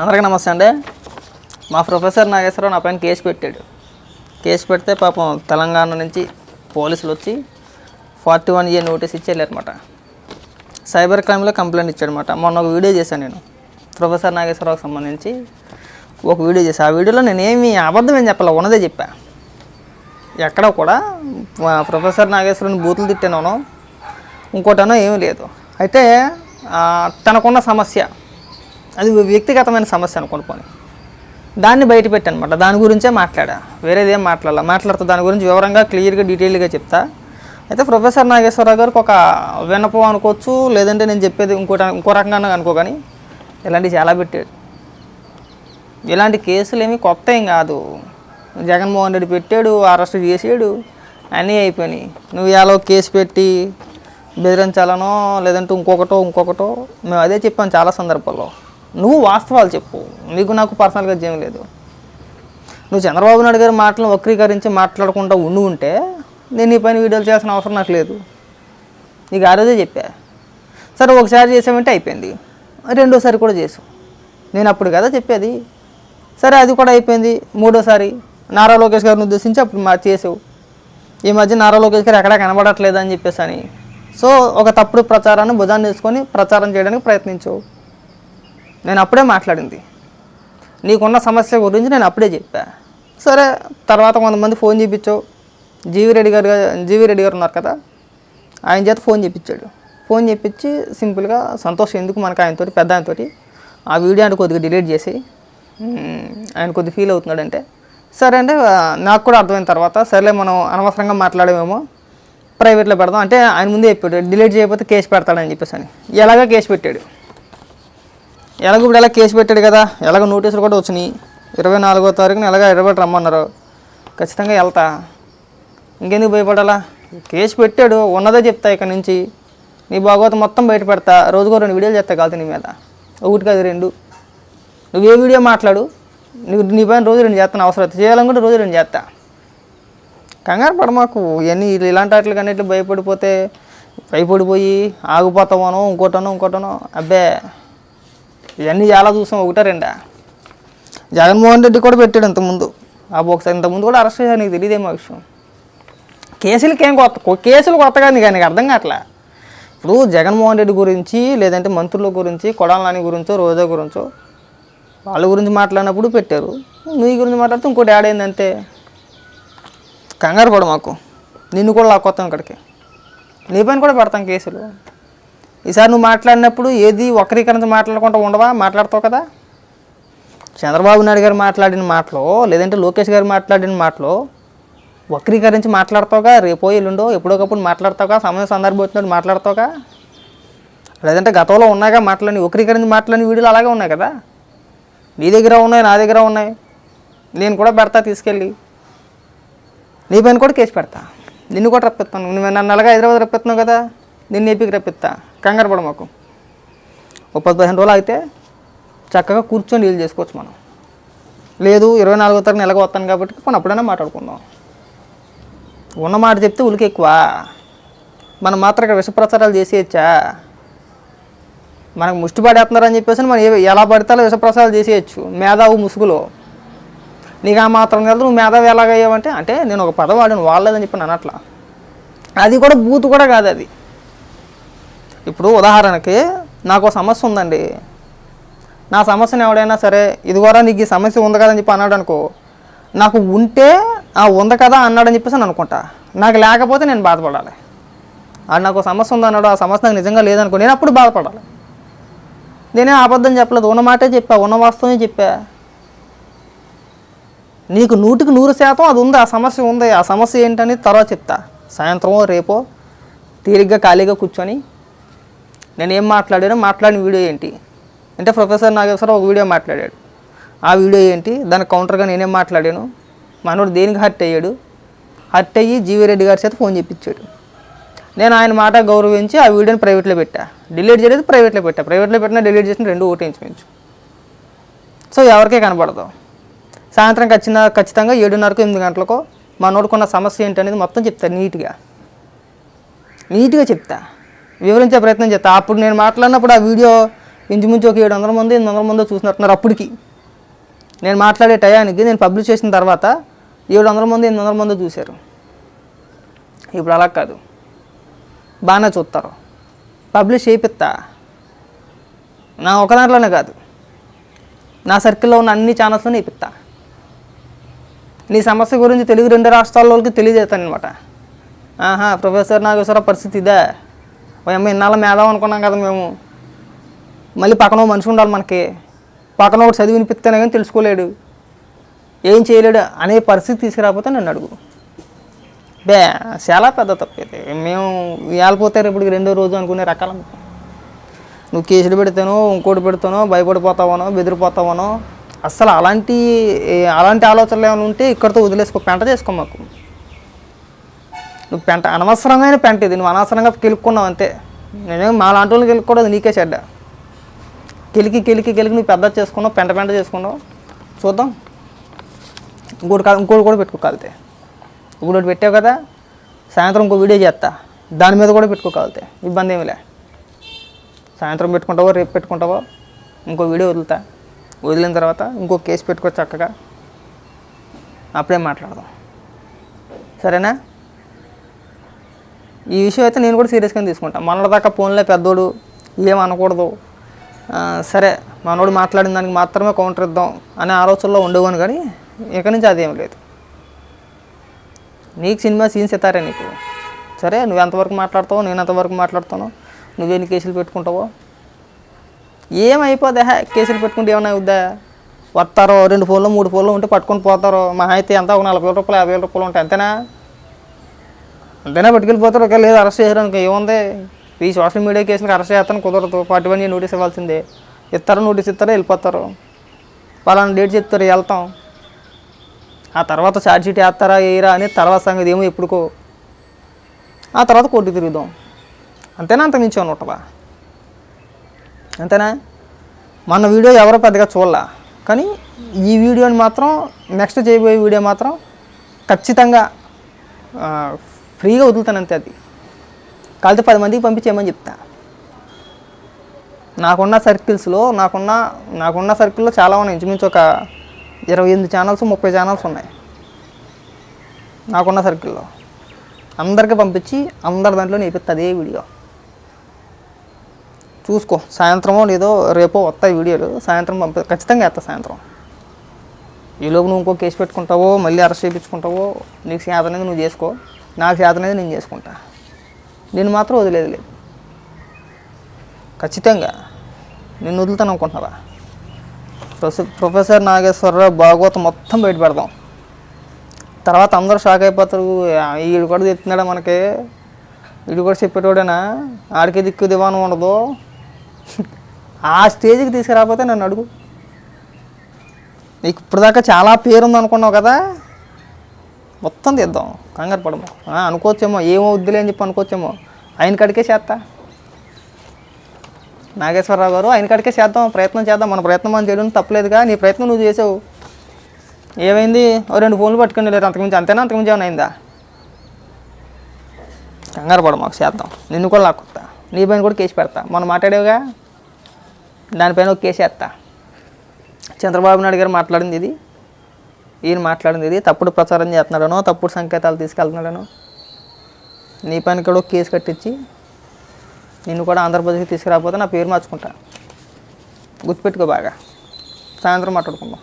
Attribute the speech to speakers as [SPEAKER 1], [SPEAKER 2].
[SPEAKER 1] అందరికీ నమస్తే అండి. మా ప్రొఫెసర్ నాగేశ్వరరావు నా పైన కేసు పెట్టాడు. కేసు పెడితే పాపం తెలంగాణ నుంచి పోలీసులు వచ్చి ఫార్టీ వన్ ఇయర్ నోటీస్ ఇచ్చేయలేరమాట సైబర్ క్రైమ్లో కంప్లైంట్ ఇచ్చాడనమాట మొన్న ఒక వీడియో చేశాను నేను. ప్రొఫెసర్ నాగేశ్వరరావుకి సంబంధించి ఒక వీడియో చేశాను. ఆ వీడియోలో నేను ఏమి అబద్ధం ఏం చెప్పాలి ఉన్నదే చెప్పా. ఎక్కడ కూడా ప్రొఫెసర్ నాగేశ్వరుని బూతులు తిట్టానో ఇంకోటనో ఏమీ లేదు. అయితే తనకున్న సమస్య అది వ్యక్తిగతమైన సమస్య అనుకోండి పోనీ. దాన్ని బయట పెట్టానమాట దాని గురించే మాట్లాడా? వేరేది ఏం మాట్లాడాల? మాట్లాడుతూ దాని గురించి వివరంగా క్లియర్గా డీటెయిల్గా చెప్తా. అయితే ప్రొఫెసర్ నాగేశ్వరరావు గారికి ఒక విన్నపం అనుకోవచ్చు లేదంటే నేను చెప్పేది ఇంకోటి ఇంకో రకంగా అనుకో కానీ ఇలాంటివి చాలా పెట్టాడు. ఇలాంటి కేసులు ఏమి కొత్త ఏం కాదు. జగన్మోహన్ రెడ్డి పెట్టాడు అరెస్ట్ చేసాడు అన్నీ అయిపోయినాయి. నువ్వు ఎలా కేసు పెట్టి బెదిరించాలనో లేదంటే ఇంకొకటో ఇంకొకటో మేము అదే చెప్పాం చాలా సందర్భాల్లో. నువ్వు వాస్తవాలు చెప్పు. నీకు నాకు పర్సనల్గా ఏం లేదు. నువ్వు చంద్రబాబు నాయుడు గారి మాటలను వక్రీకరించి మాట్లాడకుండా ఉండి ఉంటే నేను నీ పైన వీడియోలు చేయాల్సిన అవసరం నాకు లేదు. నీకు ఆ రోజే చెప్పా. సరే ఒకసారి చేసామంటే అయిపోయింది. రెండోసారి కూడా చేసు. నేను అప్పుడు కదా చెప్పేది. సరే అది కూడా అయిపోయింది. మూడోసారి నారా లోకేష్ గారిని ఉద్దేశించి అప్పుడు మా చేసావు. ఈ మధ్య నారా లోకేష్ గారు ఎక్కడా కనబడట్లేదు అని చెప్పేసి అని సో ఒక తప్పుడు ప్రచారాన్ని భుజాన్ని తీసుకొని ప్రచారం చేయడానికి ప్రయత్నించావు. నేను అప్పుడే మాట్లాడింది. నీకున్న సమస్య గురించి నేను అప్పుడే చెప్పా. సరే తర్వాత కొంతమంది ఫోన్ చేయించావు జీవి రెడ్డి గారు జీవి రెడ్డి గారు ఉన్నారు కదా ఆయన చేత ఫోన్ చేయించాడు ఫోన్ చేయించి సింపుల్గా సంతోషం ఎందుకు మనకు ఆయనతో పెద్ద ఆయనతో ఆ వీడియో అంటే కొద్దిగా డిలీట్ చేసి ఆయన కొద్దిగా ఫీల్ అవుతున్నాడంటే సరే అంటే నాకు కూడా అర్థమైన తర్వాత సరేలే మనం అనవసరంగా మాట్లాడేమేమో ప్రైవేట్లో పెడదాం. అంటే ఆయన ముందే చెప్పాడు డిలీట్ చేయకపోతే కేసు పెడతాడని చెప్పేసి అని. ఎలాగో కేసు పెట్టాడు. ఎలాగ ఇప్పుడు ఎలా కేసు పెట్టాడు కదా ఎలాగ నోటీసులు కూడా వచ్చినాయి. ఇరవై నాలుగో తారీఖున ఎలాగ ఇరవై రమ్మన్నారు. ఖచ్చితంగా వెళ్తా. ఇంకెందుకు భయపడాలా? కేసు పెట్టాడు ఉన్నదే చెప్తా ఇక్కడ నుంచి. నీ భాగవతం మొత్తం బయట పెడతా. రోజుకో రెండు వీడియోలు చేస్తా కాదు నీ మీద. ఒకటి కాదు రెండు. నువ్వు ఏ వీడియో మాట్లాడు? నువ్వు నీ పైన రోజు రెండు చేస్తాను అవసరం చేయాలనుకుంటే రోజు రెండు చేస్తా. కంగారు పడ మాకు. ఇవన్నీ ఇలాంటి వాటికి అన్నిటి భయపడిపోతే భయపడిపోయి ఆగిపోతామనో ఇంకోటనో ఇంకోటనో. అబ్బే. ఇవన్నీ చాలా చూసాం ఒకటే రెండా? జగన్మోహన్ రెడ్డి కూడా పెట్టాడు ఇంతకుముందు ఆ ఒకసారి ఇంతకుముందు కూడా అరెస్ట్ చేశాను నీకు తెలియదేమో ఆ విషయం. కేసులకి ఏం కొత్త కేసులు కొత్తగా నీకు నీకు అర్థం కావట్లా? ఇప్పుడు జగన్మోహన్ రెడ్డి గురించి లేదంటే మంత్రుల గురించి కొడాలని గురించో రోజా గురించో వాళ్ళ గురించి మాట్లాడినప్పుడు పెట్టారు. నీ గురించి మాట్లాడితే ఇంకోటి యాడ్ అయిందంటే కంగారు పడు మాకు. నిన్ను కూడా లాక్కొస్తాం ఇక్కడికి. నీ పైన కూడా పెడతాం కేసులు. ఈసారి నువ్వు మాట్లాడినప్పుడు ఏది వక్రీకరించి మాట్లాడకుండా ఉండవా? మాట్లాడతావు కదా? చంద్రబాబు నాయుడు గారు మాట్లాడిన మాటలో లేదంటే లోకేష్ గారు మాట్లాడిన మాటలో వక్రీకరించి మాట్లాడతావుగా? రేపో ఎల్లుండో ఎప్పుడోకప్పుడు మాట్లాడతావుగా? సమయం సందర్భం వచ్చినట్టు మాట్లాడతావుగా? లేదంటే గతంలో ఉన్నాయిగా మాట్లాడి వక్రీకరించి మాట్లాడిన వీడియోలు అలాగే ఉన్నాయి కదా? నీ దగ్గర ఉన్నాయి నా దగ్గర ఉన్నాయి. నేను కూడా పెడతా తీసుకెళ్ళి. నీ పైన కూడా కేసు పెడతా. నిన్ను కూడా రప్పిస్తాను. నువ్వు నన్ను అలాగా హైదరాబాద్ రప్పిస్తున్నావు కదా? నిన్ను ఏపీకి రప్పిస్తా. కంగారు పడ మాకు ఒక పది పదిహేను రోజులు అయితే చక్కగా కూర్చొని డీల్ చేసుకోవచ్చు మనం. లేదు ఇరవై నాలుగో తారీఖు ఎలాగో వస్తాను కాబట్టి మనం అప్పుడైనా మాట్లాడుకుందాం. ఉన్న మాట చెప్తే ఉలికి ఎక్కువ. మనం మాత్రం ఇక్కడ విషప్రచారాలు చేసేయచ్చా? మనకు ముష్టి పడేస్తున్నారని చెప్పేసి మనం ఏ- ఎలా పడితే అలా చేసేయచ్చు. మేధావు ముసుగులో. నీకు ఆ మాత్రం కదా నువ్వు మేధావి ఎలాగయ్యావంటే అంటే నేను ఒక పదవాడిని వాడిని చెప్పి అన్నట్లా అది కూడా బూత్ కూడా కాదు అది. ఇప్పుడు ఉదాహరణకి నాకు సమస్య ఉందండి. నా సమస్యను ఎవడైనా సరే ఇది కూడా నీకు ఈ సమస్య ఉంది కదా అని చెప్పి అన్నాడు అనుకో నాకు ఉంటే ఆ ఉంది కదా అన్నాడని చెప్పేసి నేను అనుకుంటా. నాకు లేకపోతే నేను బాధపడాలి. ఆడు నాకు సమస్య ఉంది అన్నాడు ఆ సమస్య నాకు నిజంగా లేదనుకో నేను అప్పుడు బాధపడాలి. నేనే అబద్ధం చెప్పలేదు ఉన్న మాటే చెప్పా ఉన్న వాస్తవమే చెప్పా. నీకు నూటికి నూరు శాతం అది ఉంది ఆ సమస్య ఉంది. ఆ సమస్య ఏంటని తర్వాత చెప్తా. సాయంత్రమో రేపో తీరిగ్గా ఖాళీగా కూర్చొని నేను ఏం మాట్లాడానో మాట్లాడిన వీడియో ఏంటి? అంటే ప్రొఫెసర్ నాగేశ్వరరావు ఒక వీడియో మాట్లాడాడు. ఆ వీడియో ఏంటి? దాని కౌంటర్గా నేనేం మాట్లాడాను? మనోడు దేనికి హర్ట్ అయ్యాడు? హర్ట్ అయ్యి జీవిరెడ్డి గారి చేత ఫోన్ చేయించాడు నేను ఆయన మాట గౌరవించి ఆ వీడియోని ప్రైవేట్లో పెట్టా. డిలీట్ చేయలేదు ప్రైవేట్లో పెట్టా. ప్రైవేట్లో పెట్టినా డిలీట్ చేసిన రెండు ఓటించు సో ఎవరికే కనపడదు సాయంత్రం ఖచ్చిన ఖచ్చితంగా ఏడున్నరకు ఎనిమిది గంటలకు మనోడుకున్న సమస్య ఏంటనేది మొత్తం చెప్తా నీట్గా. నీట్గా చెప్తా. వివరించే ప్రయత్నం చేస్తా. అప్పుడు నేను మాట్లాడినప్పుడు ఆ వీడియో ఇంచుమించు ఒక ఏడు వందల మంది ఎనిమిది వందల మంది చూసినట్టున్నారు అప్పటికి. నేను మాట్లాడే టయానికి నేను పబ్లిష్ చేసిన తర్వాత ఏడు వందల మంది ఎనిమిది వందల మంది చూశారు. ఇప్పుడు అలా కాదు. బాగానే చూస్తారు. పబ్లిష్ చేయిస్తా నా ఒక దాంట్లోనే కాదు. నా సర్కిల్లో ఉన్న అన్ని ఛానల్స్లోనే ఇప్పిస్తా నీ సమస్య గురించి తెలుగు రెండు రాష్ట్రాల వాళ్ళకి తెలియజేస్తాను అనమాట ఆహా ప్రొఫెసర్ నాగేశ్వర పరిస్థితి ఇదే. ఓ అమ్మ ఇన్నాళ్ళ మేధాం అనుకున్నాం కదా మేము. మళ్ళీ పక్కన మనిషి ఉండాలి మనకి. పక్కన ఒకటి చదివి వినిపిస్తేనే కానీ తెలుసుకోలేడు. ఏం చేయలేడు అనే పరిస్థితి తీసుకురాకపోతే నన్ను అడుగు. బే చాలా పెద్ద తప్పేది మేము వేలిపోతే రేపటికి రెండో రోజు అనుకునే రకాల నువ్వు కేసులు పెడతానో ఇంకోటి పెడతానో భయపడిపోతావనో బెదిరిపోతావనో అసలు అలాంటి అలాంటి ఆలోచనలు ఏమైనా ఉంటే ఇక్కడితో వదిలేసుకో పెంట చేసుకో మాకు. నువ్వు పెంట అనవసరంగానే పెంట ఇది నువ్వు అనవసరంగా కెలుక్కున్నావు అంతే. నేను మా లాంటి వాళ్ళని కెలుక్కోవడం నీకే చెడ్డ. కెలికి కెలికి కెలికి నువ్వు పెద్ద చేసుకున్నావు పెంట పెంట చేసుకున్నావు. చూద్దాం. ఇంకోటి కాదు ఇంకోటి కూడా పెట్టుకోగలితే. ఇప్పుడు ఒకటి పెట్టావు కదా సాయంత్రం ఇంకో వీడియో చేస్తా. దాని మీద కూడా పెట్టుకోగలితే ఇబ్బంది ఏమిలే సాయంత్రం పెట్టుకుంటావో రేపు పెట్టుకుంటావో ఇంకో వీడియో వదులుతా. వదిలిన తర్వాత ఇంకో కేసు పెట్టుకో చక్కగా. అప్పుడే మాట్లాడదాం. సరేనా? ఈ విషయం అయితే నేను కూడా సీరియస్గా తీసుకుంటాను మొన్నటిదాకా ఫోన్లో పెద్దోడు ఏం అనకూడదు. సరే మనోడు మాట్లాడిన దానికి మాత్రమే కౌంటర్ ఇద్దాం అనే ఆలోచనలో ఉండేవాను కానీ ఇక నుంచి అదేం లేదు. నీకు సినిమా సీన్స్ ఇస్తారే నీకు. సరే నువ్వు ఎంతవరకు మాట్లాడతావో నేను ఎంతవరకు మాట్లాడతానో నువ్వేని కేసులు పెట్టుకుంటావో. ఏమైపోదా కేసులు పెట్టుకుంటే ఏమైనా అవుద్దా? వస్తారో రెండు ఫోన్లు మూడు ఫోన్లు ఉంటే పట్టుకొని పోతారో. మా అయితే ఎంత ఒక నలభై వేల రూపాయలు యాభై వేల రూపాయలు ఉంటాయి అంతేనా? అంతేనా పట్టుకెళ్ళిపోతారు ఒకవేళ లేదు అరెస్ట్ చేయడానికి ఏముంది? ఈ సోషల్ మీడియా కేసులకు అరెస్ట్ చేస్తాను కుదరదు. ఫార్టీ వన్ నోటీస్ ఇవ్వాల్సిందే. ఇస్తారు నోటీస్ ఇస్తారో వెళ్ళిపోతారు. పలానా డేట్ చెప్తారు వెళ్తాం. ఆ తర్వాత ఛార్జ్ షీట్ వేస్తారా వేయరా అని తర్వాత సంగతి ఏమో ఎప్పుడుకో. ఆ తర్వాత కోర్టు తిరుగుదాం. అంతేనా? అంత మించి ఉంటుందా? అంతేనా? మన వీడియో ఎవరో పెద్దగా చూడలా? కానీ ఈ వీడియోని మాత్రం నెక్స్ట్ చేయబోయే వీడియో మాత్రం ఖచ్చితంగా ఫ్రీగా వదులుతానంతే అది. కలిసి పది మందికి పంపించేయమని చెప్తా. నాకున్న సర్కిల్స్లో నాకున్న నాకున్న సర్కిల్లో చాలా ఉన్నాయి. ఇంచుమించు ఒక ఇరవై ఎనిమిది ఛానల్స్ ముప్పై ఛానల్స్ ఉన్నాయి. నాకున్న సర్కిల్లో. అందరికీ పంపించి అందరి దాంట్లో నేర్పిస్తా అదే వీడియో. చూసుకో. సాయంత్రమో లేదో రేపో వస్తాయి వీడియోలు. సాయంత్రం పంపి ఖచ్చితంగా వేస్తా సాయంత్రం. ఈలోపు నువ్వు ఇంకో కేసు పెట్టుకుంటావో మళ్ళీ అరెస్ట్ చేయించుకుంటావో నీకు శాతం నువ్వు చేసుకో. నాకు శాతం అనేది నేను చేసుకుంటా. నేను మాత్రం వదిలేదు లేదు. ఖచ్చితంగా. నేను వదులుతాను అనుకుంటున్నారా ప్రొఫెసర్ నాగేశ్వరరావు భాగవతం మొత్తం బయట పెడదాం. తర్వాత అందరూ షాక్ అయిపోతారు. వీడు కూడా చెప్తున్నాడా మనకి? వీడు కూడా చెప్పేటోడేనా? ఆడికి దిక్కు దివానం ఉండదు. ఆ స్టేజ్కి తీసుకురాకపోతే నన్ను అడుగు. నీకు ఇప్పటిదాకా చాలా పేరు ఉంది అనుకున్నావు కదా? మొత్తం తీద్దాం. కంగారు పడము. అనుకోవచ్చేమో ఏమో వద్దులే అని చెప్పి అనుకోవచ్చేమో. ఆయన కడికే చేస్తా. నాగేశ్వరరావు గారు ఆయన కడికే చేద్దాం ప్రయత్నం చేద్దాం. మన ప్రయత్నం మనం చేయడం తప్పలేదుగా నీ ప్రయత్నం నువ్వు చేసావు. ఏమైంది? ఓ రెండు ఫోన్లు పట్టుకుని లేదు అంతకుమించి అంతేనా? అంతకుమించి ఏమైనా అయిందా? కంగారు పడ మాకు చేద్దాం. నిన్ను కూడా లాక్కొస్తా నీ పైన కూడా కేసు పెడతా. మనం మాట్లాడేవుగా? దానిపైన ఒక కేసు వేస్తా. చంద్రబాబు నాయుడు గారు మాట్లాడింది ఇది. ఈయన మాట్లాడింది ఇది తప్పుడు ప్రచారం చేస్తున్నాడనో తప్పుడు సంకేతాలు తీసుకెళ్తున్నాడనో. నీ పైన కూడా కేసు కట్టించి నిన్ను కూడా ఆంధ్రప్రదేశ్కి తీసుకురాకపోతే నా పేరు మార్చుకుంటా. గుర్తుపెట్టుకో బాగా. సాయంత్రం మాట్లాడుకుందాం.